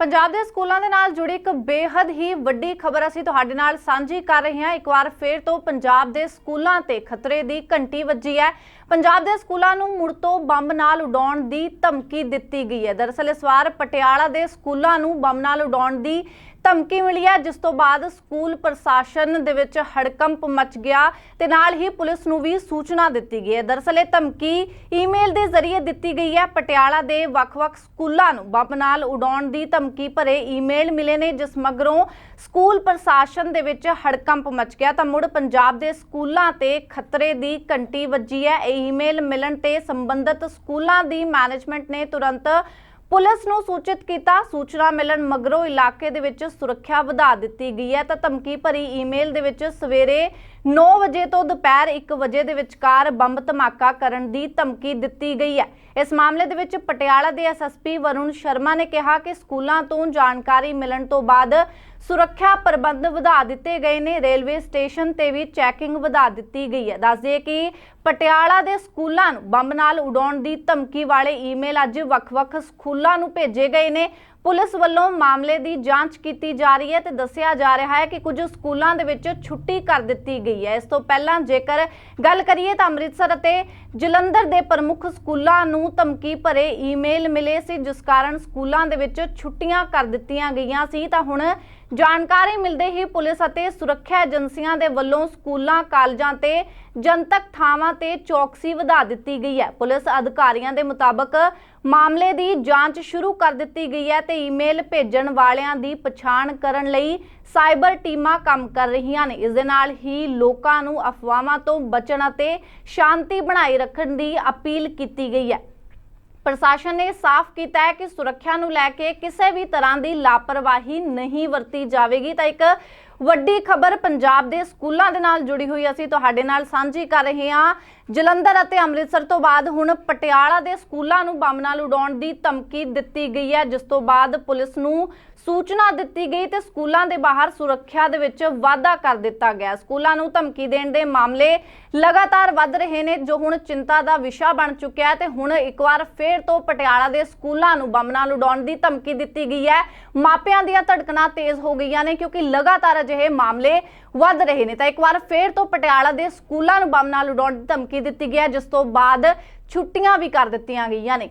ਪੰਜਾਬ ਦੇ ਸਕੂਲਾਂ ਦੇ ਨਾਲ ਜੁੜੀ ਇੱਕ ਬੇਹੱਦ ਹੀ ਵੱਡੀ ਖਬਰ ਅਸੀਂ ਤੁਹਾਡੇ ਨਾਲ ਸਾਂਝੀ ਕਰ ਰਹੇ ਹਾਂ। ਇੱਕ ਵਾਰ ਫੇਰ ਤੋਂ ਪੰਜਾਬ ਦੇ ਸਕੂਲਾਂ ਤੇ ਖਤਰੇ ਦੀ ਘੰਟੀ ਵੱਜੀ ਹੈ। ਪੰਜਾਬ ਦੇ ਸਕੂਲਾਂ ਨੂੰ ਮੁੜ ਤੋਂ ਬੰਬ ਨਾਲ ਉਡਾਉਣ ਦੀ ਧਮਕੀ ਦਿੱਤੀ ਗਈ ਹੈ। ਦਰਅਸਲ ਇਸ ਵਾਰ ਪਟਿਆਲਾ ਦੇ ਸਕੂਲਾਂ ਨੂੰ ਬੰਬ ਨਾਲ ਉਡਾਉਣ ਦੀ ਧਮਕੀ ਮਿਲੀ ਹੈ, ਜਿਸ ਤੋਂ ਬਾਅਦ ਸਕੂਲ ਪ੍ਰਸ਼ਾਸਨ ਦੇ ਵਿੱਚ ਹੜਕੰਪ ਮਚ ਗਿਆ ਤੇ ਨਾਲ ਹੀ ਪੁਲਿਸ ਨੂੰ ਵੀ ਸੂਚਨਾ ਦਿੱਤੀ ਗਈ ਹੈ। ਦਰਅਸਲ ਇਹ ਧਮਕੀ ਈਮੇਲ ਦੇ ਜ਼ਰੀਏ ਦਿੱਤੀ ਗਈ ਹੈ। ਪਟਿਆਲਾ ਦੇ ਵੱਖ-ਵੱਖ ਸਕੂਲਾਂ ਨੂੰ ਬੰਬ ਨਾਲ ਉਡਾਉਣ ਦੀ ਧਮਕੀ ਭਰੇ ਈਮੇਲ ਮਿਲੇ ਨੇ, ਜਿਸ ਮਗਰੋਂ ਸਕੂਲ ਪ੍ਰਸ਼ਾਸਨ ਦੇ ਵਿੱਚ ਹੜਕੰਪ ਮਚ ਗਿਆ। ਤਾਂ ਮੁੜ ਪੰਜਾਬ ਦੇ ਸਕੂਲਾਂ ਤੇ ਖਤਰੇ ਦੀ ਘੰਟੀ ਵੱਜੀ ਹੈ। ਇਹ ਈਮੇਲ ਮਿਲਣ ਤੇ ਸੰਬੰਧਿਤ ਸਕੂਲਾਂ ਦੀ ਮੈਨੇਜਮੈਂਟ ਨੇ ਤੁਰੰਤ ਪੁਲਿਸ ਨੂੰ ਸੂਚਿਤ ਕੀਤਾ। ਸੂਚਨਾ ਮਿਲਣ ਮਗਰੋਂ ਇਲਾਕੇ ਦੇ ਵਿੱਚ ਸੁਰੱਖਿਆ ਵਧਾ ਦਿੱਤੀ ਗਈ ਹੈ। ਤਾਂ ਧਮਕੀ ਭਰੀ ਈਮੇਲ ਦੇ ਵਿੱਚ ਸਵੇਰੇ 9 ਵਜੇ ਤੋਂ ਦੁਪਹਿਰ 1 ਵਜੇ ਦੇ ਵਿਚਕਾਰ ਬੰਬ ਧਮਾਕਾ ਕਰਨ ਦੀ ਧਮਕੀ ਦਿੱਤੀ ਗਈ ਹੈ। ਇਸ ਮਾਮਲੇ ਦੇ ਵਿੱਚ ਪਟਿਆਲਾ ਦੇ ਐਸਐਸਪੀ ਵਰੁਣ ਸ਼ਰਮਾ ਨੇ ਕਿਹਾ ਕਿ ਸਕੂਲਾਂ ਤੋਂ ਜਾਣਕਾਰੀ ਮਿਲਣ ਤੋਂ ਬਾਅਦ ਸੁਰੱਖਿਆ ਪ੍ਰਬੰਧ ਵਧਾ ਦਿੱਤੇ ਗਏ ਨੇ। ਰੇਲਵੇ ਸਟੇਸ਼ਨ ਤੇ ਵੀ ਚੈਕਿੰਗ ਵਧਾ ਦਿੱਤੀ ਗਈ ਹੈ। ਦੱਸ ਦਈਏ ਕਿ ਪਟਿਆਲਾ ਦੇ ਸਕੂਲਾਂ ਨੂੰ ਬੰਬ ਨਾਲ ਉਡਾਉਣ ਦੀ ਧਮਕੀ ਵਾਲੇ ਈਮੇਲ ਅੱਜ ਵੱਖ-ਵੱਖ ਸਕੂਲਾਂ ਨੂੰ ਭੇਜੇ ਗਏ ਨੇ। ਪੁਲਿਸ ਵੱਲੋਂ ਮਾਮਲੇ ਦੀ ਜਾਂਚ ਕੀਤੀ ਜਾ ਰਹੀ ਹੈ ਤੇ ਦੱਸਿਆ ਜਾ ਰਿਹਾ ਹੈ ਕਿ ਕੁਝ ਸਕੂਲਾਂ ਦੇ ਵਿੱਚ ਛੁੱਟੀ ਕਰ ਦਿੱਤੀ ਗਈ ਹੈ। ਇਸ ਤੋਂ ਪਹਿਲਾਂ ਜੇਕਰ ਗੱਲ ਕਰੀਏ ਤਾਂ ਅੰਮ੍ਰਿਤਸਰ ਅਤੇ ਜਲੰਧਰ ਦੇ ਪ੍ਰਮੁੱਖ ਸਕੂਲਾਂ ਨੂੰ ਧਮਕੀ ਭਰੇ ਈਮੇਲ ਮਿਲੇ ਸੀ, ਜਿਸ ਕਾਰਨ ਸਕੂਲਾਂ ਦੇ ਵਿੱਚ ਛੁੱਟੀਆਂ ਕਰ ਦਿੱਤੀਆਂ ਗਈਆਂ ਸੀ। ਤਾਂ ਹੁਣ ਜਾਣਕਾਰੀ ਮਿਲਦੇ ਹੀ ਪੁਲਿਸ ਅਤੇ ਸੁਰੱਖਿਆ ਏਜੰਸੀਆਂ ਦੇ ਵੱਲੋਂ ਸਕੂਲਾਂ, ਕਾਲਜਾਂ ਤੇ ਜਨਤਕ ਥਾਵਾਂ ਤੇ ਚੌਕਸੀ ਵਧਾ ਦਿੱਤੀ ਗਈ ਹੈ। ਪੁਲਿਸ ਅਧਿਕਾਰੀਆਂ ਦੇ ਮੁਤਾਬਕ ਮਾਮਲੇ ਦੀ ਜਾਂਚ ਸ਼ੁਰੂ ਕਰ ਦਿੱਤੀ ਗਈ ਹੈ ਤੇ ਈਮੇਲ ਭੇਜਣ ਵਾਲਿਆਂ ਦੀ ਪਛਾਣ ਕਰਨ ਲਈ ਸਾਈਬਰ ਟੀਮਾਂ ਕੰਮ ਕਰ ਰਹੀਆਂ ਨੇ। ਇਸ ਦੇ ਨਾਲ ਹੀ ਲੋਕਾਂ ਨੂੰ ਅਫਵਾਹਾਂ ਤੋਂ ਬਚਣ ਅਤੇ ਸ਼ਾਂਤੀ ਬਣਾਈ ਰੱਖਣ ਦੀ ਅਪੀਲ ਕੀਤੀ ਗਈ ਹੈ। ਪ੍ਰਸ਼ਾਸਨ ਨੇ ਸਾਫ਼ ਕੀਤਾ ਹੈ ਕਿ ਸੁਰੱਖਿਆ ਨੂੰ ਲੈ ਕੇ ਕਿਸੇ ਵੀ ਤਰ੍ਹਾਂ ਦੀ ਲਾਪਰਵਾਹੀ ਨਹੀਂ ਵਰਤੀ ਜਾਵੇਗੀ। ਤਾਂ ਇੱਕ ਵੱਡੀ ਖਬਰ ਪੰਜਾਬ ਦੇ ਸਕੂਲਾਂ ਦੇ ਨਾਲ ਜੁੜੀ ਹੋਈ ਅਸੀਂ ਤੁਹਾਡੇ ਨਾਲ ਸਾਂਝੀ ਕਰ ਰਹੇ ਹਾਂ। ਜਲੰਧਰ ਅਤੇ ਅੰਮ੍ਰਿਤਸਰ ਤੋਂ ਬਾਅਦ ਹੁਣ ਪਟਿਆਲਾ ਦੇ ਸਕੂਲਾਂ ਨੂੰ ਬੰਬ ਨਾਲ ਉਡਾਉਣ ਦੀ ਧਮਕੀ ਦਿੱਤੀ ਗਈ ਹੈ, ਜਿਸ ਤੋਂ ਬਾਅਦ ਪੁਲਿਸ ਨੂੰ ਸੂਚਨਾ ਦਿੱਤੀ ਗਈ ਤੇ ਸਕੂਲਾਂ ਦੇ ਬਾਹਰ ਸੁਰੱਖਿਆ ਦੇ ਵਿੱਚ ਵਾਧਾ ਕਰ ਦਿੱਤਾ ਗਿਆ। ਸਕੂਲਾਂ ਨੂੰ ਧਮਕੀ ਦੇਣ ਦੇ ਮਾਮਲੇ ਲਗਾਤਾਰ ਵੱਧ ਰਹੇ ਨੇ, ਜੋ ਹੁਣ ਚਿੰਤਾ ਦਾ ਵਿਸ਼ਾ ਬਣ ਚੁੱਕਿਆ ਹੈ ਤੇ ਹੁਣ ਇੱਕ ਵਾਰ ਫੇਰ ਤੋਂ ਪਟਿਆਲਾ ਦੇ ਸਕੂਲਾਂ ਨੂੰ ਬੰਬ ਨਾਲ ਉਡਾਉਣ ਦੀ ਧਮਕੀ ਦਿੱਤੀ ਗਈ ਹੈ। ਮਾਪਿਆਂ ਦੀਆਂ ਧੜਕਣਾਂ ਤੇਜ਼ ਹੋ ਗਈਆਂ ਨੇ ਕਿਉਂਕਿ ਲਗਾਤਾਰ ਅਜਿਹੇ ਮਾਮਲੇ ਵੱਧ ਰਹੇ ਨੇ। ਤਾਂ ਇੱਕ ਵਾਰ ਫੇਰ ਤੋਂ ਪਟਿਆਲਾ ਦੇ ਸਕੂਲਾਂ ਨੂੰ ਬੰਬ ਨਾਲ ਉਡਾਉਣ ਦੀ ਧਮਕੀ ਦਿੱਤੀ ਗਈ ਹੈ, ਜਿਸ ਤੋਂ ਬਾਅਦ ਛੁੱਟੀਆਂ ਵੀ ਕਰ ਦਿੱਤੀਆਂ ਗਈਆਂ ਨੇ।